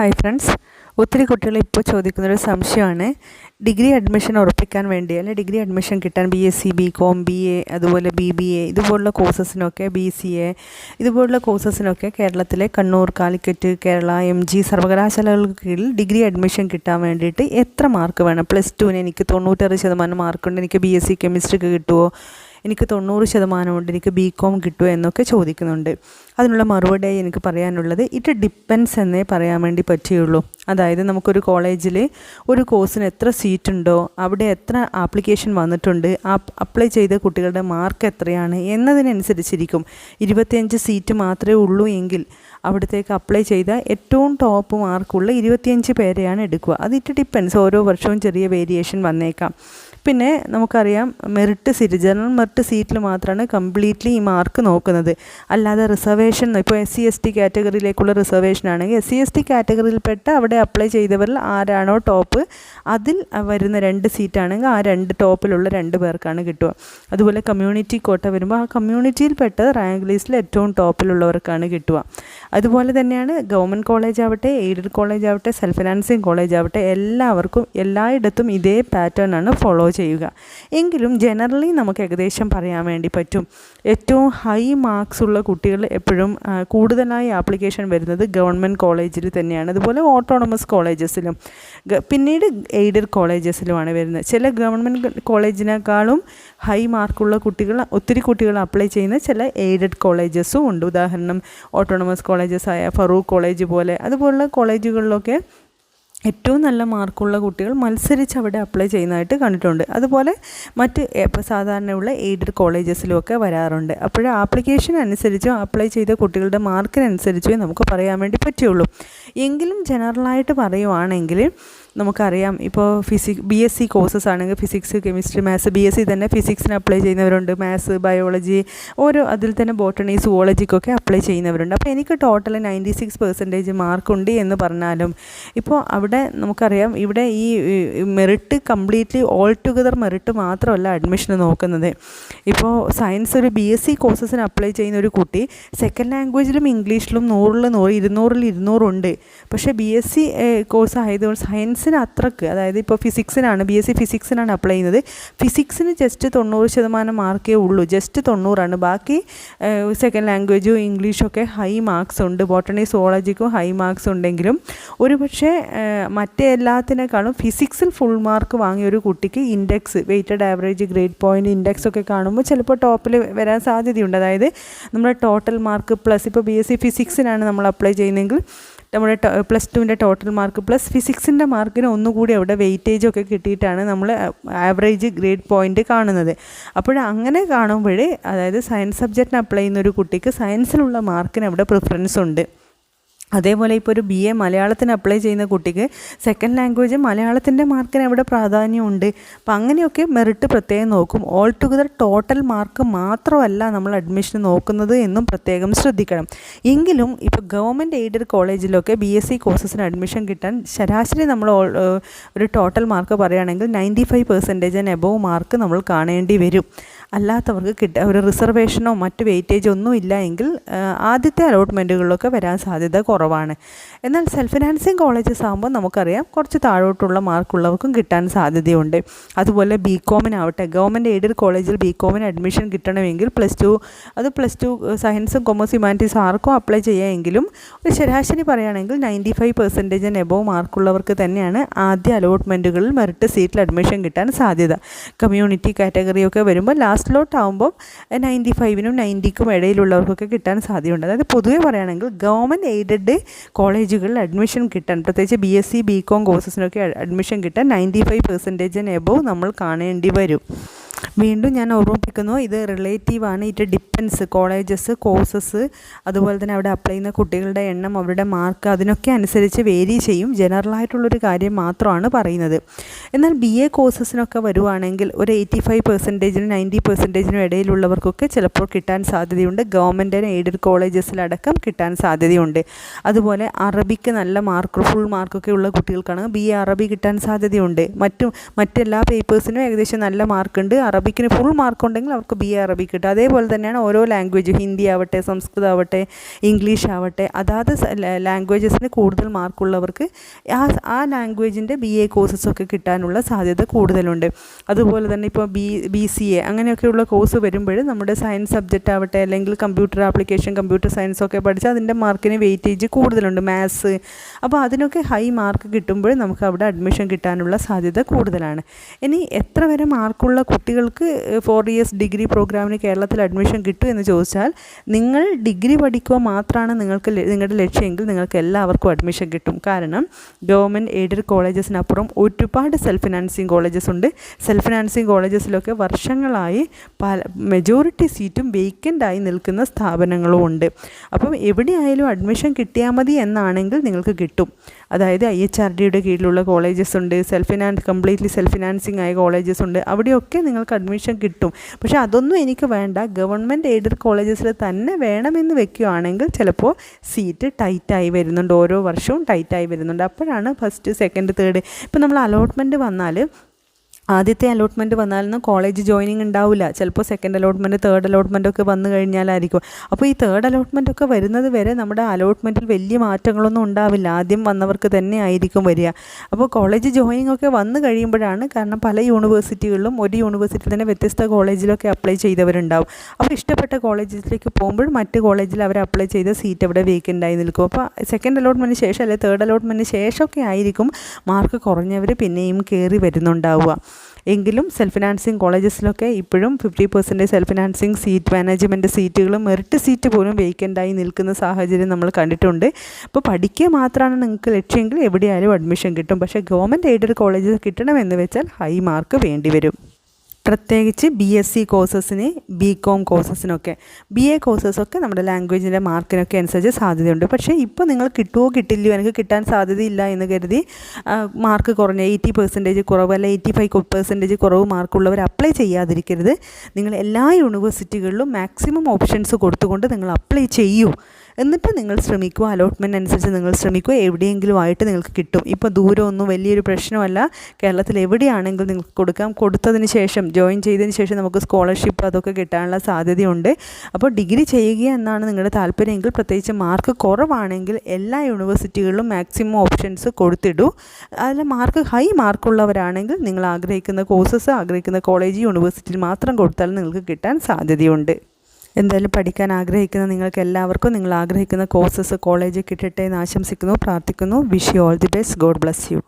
Hi friends ഒത്തിരി കുട്ടികൾ ഇപ്പോൾ ചോദിക്കുന്നൊരു സംശയമാണ്. ഡിഗ്രി അഡ്മിഷൻ ഉറപ്പിക്കാൻ വേണ്ടി അല്ലെ ഡിഗ്രി അഡ്മിഷൻ കിട്ടാൻ B S C B com B A അതുപോലെ ബി ബി എ ഇതുപോലുള്ള കോഴ്സസിനൊക്കെ ബി സി എ ഇതുപോലുള്ള കോഴ്സസിനൊക്കെ കേരളത്തിലെ കണ്ണൂർ കാലിക്കറ്റ് കേരള എം ജി സർവകലാശാലകൾക്ക് കീഴിൽ ഡിഗ്രി അഡ്മിഷൻ കിട്ടാൻ വേണ്ടിയിട്ട് എത്ര മാർക്ക് വേണം? പ്ലസ് ടുവിന് എനിക്ക് തൊണ്ണൂറ്റാറ് ശതമാനം മാർക്കുണ്ട് എനിക്ക് ബി എസ് സി കെമിസ്ട്രിക്ക് കിട്ടുമോ എനിക്ക് തൊണ്ണൂറ് ശതമാനമുണ്ട് എനിക്ക് ബി കോം കിട്ടുമോ എന്നൊക്കെ ചോദിക്കുന്നുണ്ട്. അതിനുള്ള മറുപടിയായി എനിക്ക് പറയാനുള്ളത് ഇറ്റ് ഡിപ്പെൻസ് എന്നേ പറയാൻ വേണ്ടി പറ്റുകയുള്ളൂ. അതായത് നമുക്കൊരു കോളേജിൽ ഒരു കോഴ്സിന് എത്ര സീറ്റ് ഉണ്ടോ അവിടെ എത്ര ആപ്ലിക്കേഷൻ വന്നിട്ടുണ്ട് ആ അപ്ലൈ ചെയ്ത കുട്ടികളുടെ മാർക്ക് എത്രയാണ് എന്നതിനനുസരിച്ചിരിക്കും. ഇരുപത്തിയഞ്ച് സീറ്റ് മാത്രമേ ഉള്ളൂ എങ്കിൽ അവിടത്തേക്ക് അപ്ലൈ ചെയ്ത ഏറ്റവും ടോപ്പ് മാർക്കുള്ള ഇരുപത്തിയഞ്ച് പേരെയാണ് എടുക്കുക. അത് ഇറ്റ് ഡിപ്പെൻസ് ഓരോ വർഷവും ചെറിയ വേരിയേഷൻ വന്നേക്കാം. പിന്നെ നമുക്കറിയാം മെറിറ്റ് സീറ്റ് ജനറൽ മെറിറ്റ് സീറ്റിൽ മാത്രമാണ് കംപ്ലീറ്റ്ലി ഈ മാർക്ക് നോക്കുന്നത്. അല്ലാതെ റിസർവേഷൻ ഇപ്പോൾ എസ് സി എസ് ടി കാറ്റഗറിയിലേക്കുള്ള റിസർവേഷൻ ആണെങ്കിൽ എസ് സി എസ് ടി കാറ്റഗറിയിൽപ്പെട്ട അവിടെ അപ്ലൈ ചെയ്തവരിൽ ആരാണോ ടോപ്പ് അതിൽ വരുന്ന രണ്ട് സീറ്റാണെങ്കിൽ ആ രണ്ട് ടോപ്പിലുള്ള രണ്ട് പേർക്കാണ് കിട്ടുക. അതുപോലെ കമ്മ്യൂണിറ്റി കോട്ട വരുമ്പോൾ ആ കമ്മ്യൂണിറ്റിയിൽപ്പെട്ട റാങ്ക് ലിസ്റ്റിൽ ഏറ്റവും ടോപ്പിലുള്ളവർക്കാണ് കിട്ടുക. അതുപോലെ തന്നെയാണ് ഗവൺമെന്റ് കോളേജ് ആവട്ടെ എയ്ഡഡ് കോളേജ് ആവട്ടെ സെൽഫ് ഫിനാൻസിങ് കോളേജ് ആവട്ടെ എല്ലാവർക്കും എല്ലായിടത്തും ഇതേ പാറ്റേൺ ആണ് ഫോളോ ചെയ്യുക. എങ്കിലും ജനറലി നമുക്ക് ഏകദേശം പറയാൻ വേണ്ടി പറ്റും. ഏറ്റവും ഹൈ മാർക്സ് ഉള്ള കുട്ടികൾ എപ്പോഴും കൂടുതലായി ആപ്ലിക്കേഷൻ വരുന്നത് ഗവൺമെന്റ് കോളേജിൽ തന്നെയാണ്. അതുപോലെ ഓട്ടോണമസ് കോളേജസിലും പിന്നീട് എയ്ഡഡ് കോളേജസിലുമാണ് വരുന്നത്. ചില ഗവൺമെന്റ് കോളേജിനേക്കാളും ഹൈ മാർക്കുള്ള കുട്ടികൾ ഒത്തിരി കുട്ടികൾ അപ്ലൈ ചെയ്യുന്ന ചില എയ്ഡഡ് കോളേജസും ഉണ്ട്. ഉദാഹരണം ഓട്ടോണമസ് കോളേജസ് ആയ ഫറൂഖ് കോളേജ് പോലെ അതുപോലുള്ള കോളേജുകളിലൊക്കെ ഏറ്റവും നല്ല മാർക്കുള്ള കുട്ടികൾ മത്സരിച്ച് അവിടെ അപ്ലൈ ചെയ്യുന്നതായിട്ട് കണ്ടിട്ടുണ്ട്. അതുപോലെ മറ്റ് ഇപ്പോൾ സാധാരണയുള്ള എയ്ഡഡ് കോളേജസിലുമൊക്കെ വരാറുണ്ട്. അപ്പോൾ ആപ്ലിക്കേഷൻ അനുസരിച്ചും അപ്ലൈ ചെയ്ത കുട്ടികളുടെ മാർക്കിനനുസരിച്ചോ നമുക്ക് പറയാൻ വേണ്ടി പറ്റുള്ളൂ. എങ്കിലും ജനറലായിട്ട് പറയുവാണെങ്കിൽ നമുക്കറിയാം. ഇപ്പോൾ physic B S C courses ആണെങ്കിൽ physics chemistry maths B S C തന്നെ ഫിസിക്സിന് അപ്ലൈ ചെയ്യുന്നവരുണ്ട്. മാത്സ് ബയോളജി ഓരോ അതിൽ തന്നെ ബോട്ടണി സുവോളജിക്കൊക്കെ അപ്ലൈ ചെയ്യുന്നവരുണ്ട്. അപ്പോൾ എനിക്ക് ടോട്ടൽ നയന്റി സിക്സ് പെർസെന്റേജ് മാർക്കുണ്ട് എന്ന് പറഞ്ഞാലും ഇപ്പോൾ അവിടെ നമുക്കറിയാം ഇവിടെ ഈ merit completely all together merit മാത്രമല്ല അഡ്മിഷൻ നോക്കുന്നത്. ഇപ്പോൾ സയൻസ് ഒരു ബി എസ് സി കോഴ്സസിന് അപ്ലൈ ചെയ്യുന്ന ഒരു കുട്ടി സെക്കൻഡ് ലാംഗ്വേജിലും ഇംഗ്ലീഷിലും നൂറിൽ നൂറ് ഇരുന്നൂറിൽ ഇരുന്നൂറുണ്ട് പക്ഷേ ബി എസ് സി കോഴ്സ് ആയതുകൊണ്ട് സയൻസ് സയൻസിന് അത്രയ്ക്ക് അതായത് ഇപ്പോൾ ഫിസിക്സിനാണ് ബി എസ് സി ഫിസിക്സിനാണ് അപ്ലൈ ചെയ്യുന്നത്. ഫിസിക്സിന് ജസ്റ്റ് തൊണ്ണൂറ് ശതമാനം മാർക്കേ ഉള്ളൂ ജസ്റ്റ് തൊണ്ണൂറാണ്. ബാക്കി സെക്കൻഡ് ലാംഗ്വേജും ഇംഗ്ലീഷൊക്കെ ഹൈ മാർക്സ് ഉണ്ട്. ബോട്ടണി സോളജിക്കും ഹൈ മാർക്സ് ഉണ്ടെങ്കിലും ഒരു പക്ഷേ മറ്റേ എല്ലാത്തിനേക്കാളും ഫിസിക്സിൽ ഫുൾ മാർക്ക് വാങ്ങിയ ഒരു കുട്ടിക്ക് index weighted average grade point index ഒക്കെ കാണുമ്പോൾ ചിലപ്പോൾ ടോപ്പിൽ വരാൻ സാധ്യതയുണ്ട്. അതായത് നമ്മുടെ ടോട്ടൽ മാർക്ക് പ്ലസ് ഇപ്പോൾ ബി എസ് സി ഫിസിക്സിനാണ് നമ്മൾ അപ്ലൈ ചെയ്യുന്നതെങ്കിൽ നമ്മുടെ പ്ലസ് ടുവിന്റെ ടോട്ടൽ മാർക്ക് പ്ലസ് ഫിസിക്സിന്റെ മാർക്കിന് ഒന്നുകൂടി അവിടെ വെയിറ്റേജ് ഒക്കെ കിട്ടിയിട്ടാണ് നമ്മൾ ആവറേജ് ഗ്രേഡ് പോയിന്റ് കാണുന്നത്. അപ്പോൾ അങ്ങനെ കാണുമ്പോഴേ അതായത് സയൻസ് സബ്ജക്റ്റിന് അപ്ലൈ ചെയ്യുന്ന ഒരു കുട്ടിക്ക് സയൻസിലുള്ള മാർക്കിന് അവിടെ പ്രിഫറൻസ് ഉണ്ട്. അതേപോലെ ഇപ്പോൾ ഒരു ബി എ മലയാളത്തിന് അപ്ലൈ ചെയ്യുന്ന കുട്ടിക്ക് സെക്കൻഡ് ലാംഗ്വേജ് മലയാളത്തിന്റെ മാർക്കിന് എവിടെ പ്രാധാന്യമുണ്ട്. അപ്പം അങ്ങനെയൊക്കെ മെറിറ്റ് പ്രത്യേകം നോക്കും. ഓൾ ടുഗദർ ടോട്ടൽ മാർക്ക് മാത്രമല്ല നമ്മൾ അഡ്മിഷൻ നോക്കുന്നത് എന്നും പ്രത്യേകം ശ്രദ്ധിക്കണം. എങ്കിലും ഇപ്പോൾ ഗവൺമെന്റ് എയ്ഡഡ് കോളേജിലൊക്കെ ബി എസ് സി കോഴ്സസിന് അഡ്മിഷൻ കിട്ടാൻ ശരാശരി നമ്മൾ ഒരു ടോട്ടൽ മാർക്ക് പറയുകയാണെങ്കിൽ ninety five percentage above mark നമ്മൾ കാണേണ്ടി വരും. അല്ലാത്തവർക്ക് കിട്ട ഒരു റിസർവേഷനോ മറ്റ് വെയിറ്റേജോ ഒന്നും ഇല്ല എങ്കിൽ ആദ്യത്തെ അലോട്ട്മെന്റുകളിലൊക്കെ വരാൻ സാധ്യത കുറവാണ്. എന്നാൽ സെൽഫ് ഫിനാൻസിങ് കോളേജസ് ആകുമ്പോൾ നമുക്കറിയാം കുറച്ച് താഴോട്ടുള്ള മാർക്കുള്ളവർക്കും കിട്ടാൻ സാധ്യതയുണ്ട്. അതുപോലെ ബി കോമിനാവട്ടെ ഗവൺമെന്റ് എയ്ഡഡ് കോളേജിൽ ബി കോമിന് അഡ്മിഷൻ കിട്ടണമെങ്കിൽ പ്ലസ് ടു അത് പ്ലസ് ടു സയൻസും കൊമേഴ്സ് ഹ്യൂമാനിറ്റീസ് ആർക്കും അപ്ലൈ ചെയ്യാമെങ്കിലും ഒരു ശരാശരി പറയുകയാണെങ്കിൽ നയന്റി ഫൈവ് പെർസെന്റേജിന് എബോവ് മാർക്കുള്ളവർക്ക് തന്നെയാണ് ആദ്യ അലോട്ട്മെന്റുകളിൽ മെറിറ്റ് സീറ്റിൽ അഡ്മിഷൻ കിട്ടാൻ സാധ്യത. കമ്മ്യൂണിറ്റി കാറ്റഗറിയൊക്കെ വരുമ്പോൾ ലാസ്റ്റ് ലാസ്റ്റിലോട്ടാകുമ്പോൾ നയന്റി ഫൈവിനും നയന്റിക്കും ഇടയിലുള്ളവർക്കൊക്കെ കിട്ടാൻ സാധ്യതയുണ്ട്. അതായത് പൊതുവെ പറയുകയാണെങ്കിൽ ഗവൺമെന്റ് എയ്ഡഡ് കോളേജുകളിൽ അഡ്മിഷൻ കിട്ടാൻ പ്രത്യേകിച്ച് B S C B com കോഴ്സസിനൊക്കെ admission കിട്ടാൻ നയന്റി ഫൈവ് പെർസെന്റേജിന് എബോവ് നമ്മൾ കാണേണ്ടി വരും. വീണ്ടും ഞാൻ ഓർമ്മിപ്പിക്കുന്നു ഇത് റിലേറ്റീവാണ് ഇറ്റ് ഡിപ്പെൻസ് കോളേജസ് കോഴ്സസ് അതുപോലെ തന്നെ അവിടെ അപ്ലൈ ചെയ്യുന്ന കുട്ടികളുടെ എണ്ണം അവരുടെ മാർക്ക് അതിനൊക്കെ അനുസരിച്ച് വേരി ചെയ്യും. ജനറൽ ജനറലായിട്ടുള്ളൊരു കാര്യം മാത്രമാണ് പറയുന്നത്. എന്നാൽ ബി എ കോഴ്സസിനൊക്കെ വരുവാണെങ്കിൽ ഒരു എയ്റ്റി ഫൈവ് പെർസെന്റേജിനും നയന്റി പെർസെന്റേജിനും ഇടയിലുള്ളവർക്കൊക്കെ ചിലപ്പോൾ കിട്ടാൻ സാധ്യതയുണ്ട്. ഗവൺമെന്റിന് എയ്ഡഡ് കോളേജസിലടക്കം കിട്ടാൻ സാധ്യതയുണ്ട്. അതുപോലെ അറബിക്ക് നല്ല മാർക്ക് ഫുൾ മാർക്കൊക്കെ ഉള്ള കുട്ടികൾക്കാണ് ബി എ അറബി കിട്ടാൻ സാധ്യതയുണ്ട്. മറ്റു മറ്റെല്ലാ പേപ്പേഴ്സിനും ഏകദേശം നല്ല മാർക്കുണ്ട് അറബിക്കിന് ഫുൾ മാർക്ക് ഉണ്ടെങ്കിൽ അവർക്ക് ബി എ അറബിക് കിട്ടും. അതേപോലെ തന്നെയാണ് ഓരോ ലാംഗ്വേജ് ഹിന്ദി ആവട്ടെ സംസ്കൃതം ആവട്ടെ ഇംഗ്ലീഷ് ആവട്ടെ അതാത് ലാംഗ്വേജസിന് കൂടുതൽ മാർക്കുള്ളവർക്ക് ആ ആ ലാംഗ്വേജിന്റെ ബി എ കോഴ്സസ് ഒക്കെ കിട്ടാനുള്ള സാധ്യത കൂടുതലുണ്ട്. അതുപോലെ തന്നെ ഇപ്പോൾ ബി ബി സി എ അങ്ങനെയൊക്കെയുള്ള കോഴ്സ് വരുമ്പോൾ നമ്മുടെ സയൻസ് സബ്ജക്റ്റ് ആവട്ടെ അല്ലെങ്കിൽ കമ്പ്യൂട്ടർ ആപ്ലിക്കേഷൻ കമ്പ്യൂട്ടർ സയൻസ് ഒക്കെ പഠിച്ച് അതിന്റെ മാർക്കിന് വെയിറ്റേജ് കൂടുതലുണ്ട് മാത്സ് അപ്പോൾ അതിനൊക്കെ ഹൈ മാർക്ക് കിട്ടുമ്പോൾ നമുക്ക് അവിടെ അഡ്മിഷൻ കിട്ടാനുള്ള സാധ്യത കൂടുതലാണ്. ഇനി എത്ര വരെ മാർക്കുള്ള കുട്ടികൾക്ക് ഫോർ ഇയേഴ്സ് ഡിഗ്രി പ്രോഗ്രാമിന് കേരളത്തിൽ അഡ്മിഷൻ കിട്ടും എന്ന് ചോദിച്ചാൽ നിങ്ങൾ ഡിഗ്രി പഠിക്കുക മാത്രമാണ് നിങ്ങൾക്ക് നിങ്ങളുടെ ലക്ഷ്യമെങ്കിൽ നിങ്ങൾക്ക് എല്ലാവർക്കും അഡ്മിഷൻ കിട്ടും. കാരണം ഗവൺമെന്റ് എയ്ഡഡ് കോളേജസിനപ്പുറം ഒരുപാട് സെൽഫ് ഫിനാൻസിങ് കോളേജസ് ഉണ്ട്. സെൽഫ് ഫിനാൻസിങ് കോളേജസിലൊക്കെ വർഷങ്ങളായി പല മെജോറിറ്റി സീറ്റും വേക്കന്റ് ആയി നിൽക്കുന്ന സ്ഥാപനങ്ങളും ഉണ്ട്. അപ്പം എവിടെയായാലും അഡ്മിഷൻ കിട്ടിയാൽ മതി എന്നാണെങ്കിൽ നിങ്ങൾക്ക് കിട്ടും. അതായത് ഐ എച്ച് ആർ ഡിയുടെ കീഴിലുള്ള കോളേജസ് ഉണ്ട്. Self finance completely self financing ആയ കോളേജസ് ഉണ്ട്. അവിടെയൊക്കെ നിങ്ങൾക്ക് അഡ്മിഷൻ കിട്ടും. പക്ഷേ അതൊന്നും എനിക്ക് വേണ്ട. ഗവൺമെന്റ് എയ്ഡഡ് കോളേജസിൽ തന്നെ വേണമെന്ന് വെക്കുകയാണെങ്കിൽ ചിലപ്പോൾ സീറ്റ് ടൈറ്റായി വരുന്നുണ്ട്. ഓരോ വർഷവും ടൈറ്റായി വരുന്നുണ്ട്. അപ്പോഴാണ് ഫസ്റ്റ് സെക്കൻഡ് തേർഡ് ഇപ്പോൾ നമ്മൾ അലോട്ട്മെന്റ് വന്നാൽ ആദ്യത്തെ അലോട്ട്മെന്റ് വന്നാലൊന്നും കോളേജ് ജോയിനിങ് ഉണ്ടാവില്ല ചിലപ്പോൾ സെക്കൻഡ് അലോട്ട്മെന്റ് തേർഡ് അലോട്ട്മെന്റ് ഒക്കെ വന്നു കഴിഞ്ഞാലായിരിക്കും. അപ്പോൾ ഈ തേർഡ് അലോട്ട്മെന്റ് ഒക്കെ വരുന്നത് വരെ നമ്മുടെ അലോട്ട്മെന്റിൽ വലിയ മാറ്റങ്ങളൊന്നും ഉണ്ടാവില്ല. ആദ്യം വന്നവർക്ക് തന്നെ ആയിരിക്കും വരിക. അപ്പോൾ കോളേജ് ജോയിനിങ് ഒക്കെ വന്നു കഴിയുമ്പോഴാണ് കാരണം പല യൂണിവേഴ്സിറ്റികളിലും ഒരു യൂണിവേഴ്സിറ്റി തന്നെ വ്യത്യസ്ത കോളേജിലൊക്കെ അപ്ലൈ ചെയ്തവരുണ്ടാവും. അപ്പോൾ ഇഷ്ടപ്പെട്ട കോളേജിലേക്ക് പോകുമ്പോൾ മറ്റ് കോളേജിൽ അവർ അപ്ലൈ ചെയ്ത സീറ്റ് അവിടെ വേക്കന്റ് ആയി നിൽക്കും. അപ്പോൾ സെക്കൻഡ് അലോട്ട്മെന്റിന് ശേഷം അല്ലെങ്കിൽ തേർഡ് അലോട്ട്മെന്റിന് ശേഷമൊക്കെ ആയിരിക്കും മാർക്ക് കുറഞ്ഞവർ പിന്നെയും കയറി വരുന്നുണ്ടാവുക. എങ്കിലും സെൽഫ് ഫിനാൻസിങ് കോളേജസിലൊക്കെ ഇപ്പോഴും fifty percentage self financing seat management സീറ്റുകളും മെറിറ്റ് സീറ്റ് പോലും വേക്കന്റായി നിൽക്കുന്ന സാഹചര്യം നമ്മൾ കണ്ടിട്ടുണ്ട്. അപ്പോൾ പഠിക്കുക മാത്രമാണ് നിങ്ങൾക്ക് ലക്ഷ്യമെങ്കിൽ എവിടെയായാലും അഡ്മിഷൻ കിട്ടും. പക്ഷേ ഗവൺമെന്റ് എയ്ഡഡ് കോളേജിൽ കിട്ടണമെന്ന് വെച്ചാൽ ഹൈ മാർക്ക് വേണ്ടി വരും. പ്രത്യേകിച്ച് ബി എസ് സി കോഴ്സസിന് ബി കോം കോഴ്സസിനൊക്കെ ബി എ കോഴ്സസൊക്കെ നമ്മുടെ ലാംഗ്വേജിന്റെ മാർക്കിനൊക്കെ അനുസരിച്ച് സാധ്യതയുണ്ട്. പക്ഷേ ഇപ്പോൾ നിങ്ങൾ കിട്ടുമോ കിട്ടില്ലയോ എനിക്ക് കിട്ടാൻ സാധ്യതയില്ല എന്ന് കരുതി മാർക്ക് കുറഞ്ഞ എയ്റ്റി പെർസെന്റേജ് കുറവ് അല്ല എയ്റ്റി ഫൈവ് പെർസെന്റേജ് കുറവ് മാർക്കുള്ളവർ അപ്ലൈ ചെയ്യാതിരിക്കരുത്. നിങ്ങൾ എല്ലാ യൂണിവേഴ്സിറ്റികളിലും മാക്സിമം ഓപ്ഷൻസ് കൊടുത്തുകൊണ്ട് നിങ്ങൾ അപ്ലൈ ചെയ്യൂ. എന്നിട്ട് നിങ്ങൾ ശ്രമിക്കുക. അലോട്ട്മെന്റ് അനുസരിച്ച് നിങ്ങൾ ശ്രമിക്കുക. എവിടെയെങ്കിലും ആയിട്ട് നിങ്ങൾക്ക് കിട്ടും. ഇപ്പോൾ ദൂരമൊന്നും വലിയൊരു പ്രശ്നമല്ല. കേരളത്തിൽ എവിടെയാണെങ്കിലും നിങ്ങൾക്ക് കൊടുക്കാം. കൊടുത്തതിന് ശേഷം ജോയിൻ ചെയ്തതിന് ശേഷം നമുക്ക് സ്കോളർഷിപ്പ് അതൊക്കെ കിട്ടാനുള്ള സാധ്യതയുണ്ട്. അപ്പോൾ ഡിഗ്രി ചെയ്യുക എന്നാണ് നിങ്ങളുടെ താല്പര്യമെങ്കിൽ പ്രത്യേകിച്ച് മാർക്ക് കുറവാണെങ്കിൽ എല്ലാ യൂണിവേഴ്സിറ്റികളിലും മാക്സിമം ഓപ്ഷൻസ് കൊടുത്തിടൂ. അതിൽ മാർക്ക് ഹൈ മാർക്കുള്ളവരാണെങ്കിൽ നിങ്ങൾ ആഗ്രഹിക്കുന്ന കോഴ്സസ് ആഗ്രഹിക്കുന്ന കോളേജ് യൂണിവേഴ്സിറ്റിയിൽ മാത്രം കൊടുത്താൽ നിങ്ങൾക്ക് കിട്ടാൻ സാധ്യതയുണ്ട്. എന്തായാലും പഠിക്കാൻ ആഗ്രഹിക്കുന്ന നിങ്ങൾക്ക് എല്ലാവർക്കും നിങ്ങൾ ആഗ്രഹിക്കുന്ന കോഴ്സസ് കോളേജ് കിട്ടട്ടെ എന്ന് ആശംസിക്കുന്നു പ്രാർത്ഥിക്കുന്നു. Wish you all the best God bless you